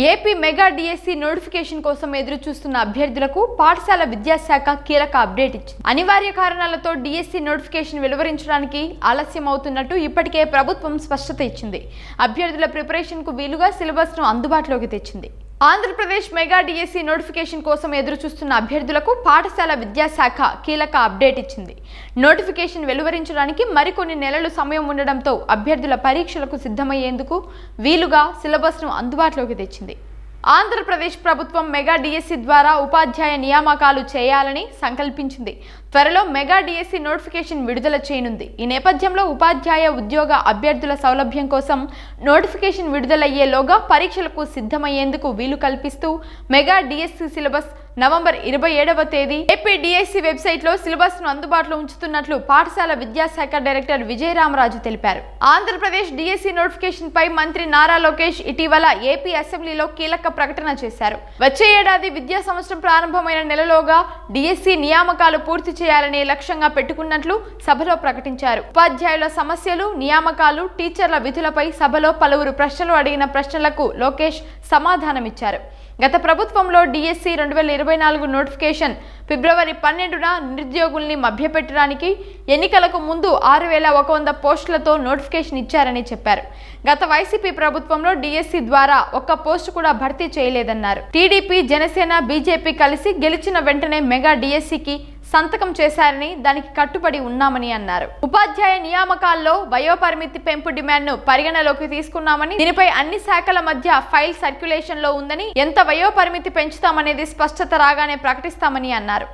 AP mega DSC notification కోసం ఎదురు చూస్తున్న అభ్యర్థులకు పాఠశాల విద్యాశాఖ కీలక అప్డేట్ ఇచ్చింది. అనివార్య కారణాలతో డిఎస్సి నోటిఫికేషన్ వెలువరించడానికి ఆలస్యం అవుతున్నట్టు ఇప్పటికే ప్రభుత్వం స్పష్టత ఇచ్చింది. అభ్యర్థుల ప్రిపరేషన్కు వీలుగా సిలబస్ను అందుబాటులోకి తెచ్చింది. ఆంధ్రప్రదేశ్ మెగా డిఎస్సి నోటిఫికేషన్ కోసం ఎదురుచూస్తున్న అభ్యర్థులకు పాఠశాల విద్యాశాఖ కీలక అప్డేట్ ఇచ్చింది. నోటిఫికేషన్ వెలువరించడానికి మరికొన్ని నెలలు సమయం ఉండడంతో అభ్యర్థుల పరీక్షలకు సిద్ధమయ్యేందుకు వీలుగా సిలబస్ను అందుబాటులోకి తెచ్చింది. ఆంధ్రప్రదేశ్ ప్రభుత్వం మెగా డిఎస్సి ద్వారా ఉపాధ్యాయ నియామకాలు చేయాలని సంకల్పించింది. త్వరలో మెగా డిఎస్సి నోటిఫికేషన్ విడుదల చేయనుంది. ఈ నేపథ్యంలో ఉపాధ్యాయ ఉద్యోగ అభ్యర్థుల సౌలభ్యం కోసం నోటిఫికేషన్ విడుదలయ్యేలోగా పరీక్షలకు సిద్ధమయ్యేందుకు వీలు కల్పిస్తూ మెగా డిఎస్సి సిలబస్ నవంబర్ ఇరవై ఏడవ తేదీ ఏపీ డిఎస్సి వెబ్సైట్లో సిలబస్ను అందుబాటులో ఉంచుతున్నట్లు పాఠశాల విద్యాశాఖ డైరెక్టర్ విజయరామరాజు తెలిపారు. ఆంధ్రప్రదేశ్ డిఎస్సి నోటిఫికేషన్ పై మంత్రి నారా లోకేష్ ఇటీవల ఏపీ అసెంబ్లీలో కీలక ప్రకటన చేశారు. వచ్చే ఏడాది విద్యా సంవత్సరం ప్రారంభమైన నెలలోగా డిఎస్సి నియామకాలు పూర్తి చేయాలనే లక్ష్యంగా పెట్టుకున్నట్లు సభలో ప్రకటించారు. ఉపాధ్యాయుల సమస్యలు నియామకాలు టీచర్ల విధులపై సభలో పలువురు ప్రశ్నలు అడిగిన ప్రశ్నలకు లోకేష్ సమాధానమిచ్చారు. గత ప్రభుత్వంలో డిఎస్సి రెండు వేల ఇరవై నాలుగు నోటిఫికేషన్. ఫిబ్రవరి పన్నెండున నిరుద్యోగుల్ని మభ్యపెట్టడానికి ఎన్నికలకు ముందు ఆరు వేల ఒక వంద పోస్టులతో నోటిఫికేషన్ ఇచ్చారని చెప్పారు. గత వైసీపీ ప్రభుత్వంలో డిఎస్సి ద్వారా ఒక్క పోస్టు కూడా భర్తీ చేయలేదన్నారు. టీడీపీ జనసేన బీజేపీ కలిసి గెలిచిన వెంటనే మెగా డిఎస్సికి సంతకం చేశారని దానికి కట్టుబడి ఉన్నామని అన్నారు. ఉపాధ్యాయ నియామకాల్లో వయోపరిమితి పెంపు డిమాండ్ను పరిగణలోకి తీసుకున్నామని దీనిపై అన్ని శాఖల మధ్య ఫైల్ సర్క్యులేషన్లో ఉందని ఎంత వయోపరిమితి పెంచుతామనేది స్పష్టత రాగానే ప్రకటిస్తామని అన్నారు.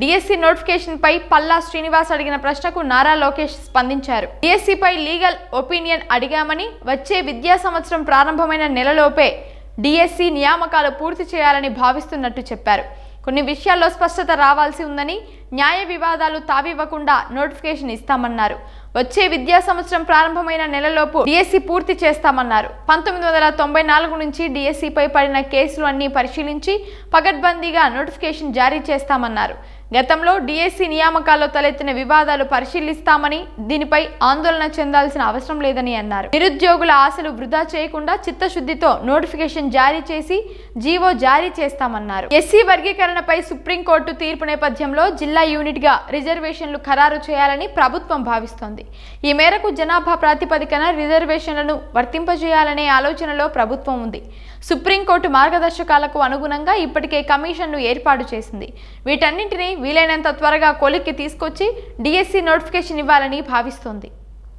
డిఎస్సి నోటిఫికేషన్ పై పల్లా శ్రీనివాస్ అడిగిన ప్రశ్నకు నారా లోకేష్ స్పందించారు. డిఎస్సి పై లీగల్ ఒపీనియన్ అడిగామని వచ్చే విద్యా సంవత్సరం ప్రారంభమైన నెలలోపే డిఎస్సి నియామకాలు పూర్తి చేయాలని భావిస్తున్నట్టు చెప్పారు. కొన్ని విషయాల్లో స్పష్టత రావాల్సి ఉందని న్యాయ వివాదాలు తావివ్వకుండా నోటిఫికేషన్ ఇస్తామన్నారు. వచ్చే విద్యా సంవత్సరం ప్రారంభమైన నెలలోపు డిఎస్సి పూర్తి చేస్తామన్నారు. పంతొమ్మిది వందల తొంభై నాలుగు నుంచి డిఎస్సిపై పడిన కేసులు అన్ని పరిశీలించి పగడ్బందీగా నోటిఫికేషన్ జారీ చేస్తామన్నారు. గతంలో డిఎస్సి నియామకాల్లో తలెత్తిన వివాదాలు పరిశీలిస్తామని దీనిపై ఆందోళన చెందాల్సిన అవసరం లేదని అన్నారు. నిరుద్యోగుల ఆశలు వృధా చేయకుండా చిత్తశుద్ధితో నోటిఫికేషన్ జారీ చేసి జీవో జారీ చేస్తామన్నారు. ఎస్సీ వర్గీకరణపై సుప్రీంకోర్టు తీర్పు నేపథ్యంలో జిల్లా యూనిట్గా రిజర్వేషన్లు ఖరారు చేయాలని ప్రభుత్వం భావిస్తోంది. ఈ మేరకు జనాభా ప్రాతిపదికన రిజర్వేషన్లను వర్తింపజేయాలనే ఆలోచనలో ప్రభుత్వం ఉంది. సుప్రీంకోర్టు మార్గదర్శకాలకు అనుగుణంగా ఇప్పటికే కమిషన్ను ఏర్పాటు చేసింది. వీటన్నింటినీ వీలైనంత త్వరగా కొలిక్కి తీసుకొచ్చి డిఎస్సి నోటిఫికేషన్ ఇవ్వాలని భావిస్తోంది.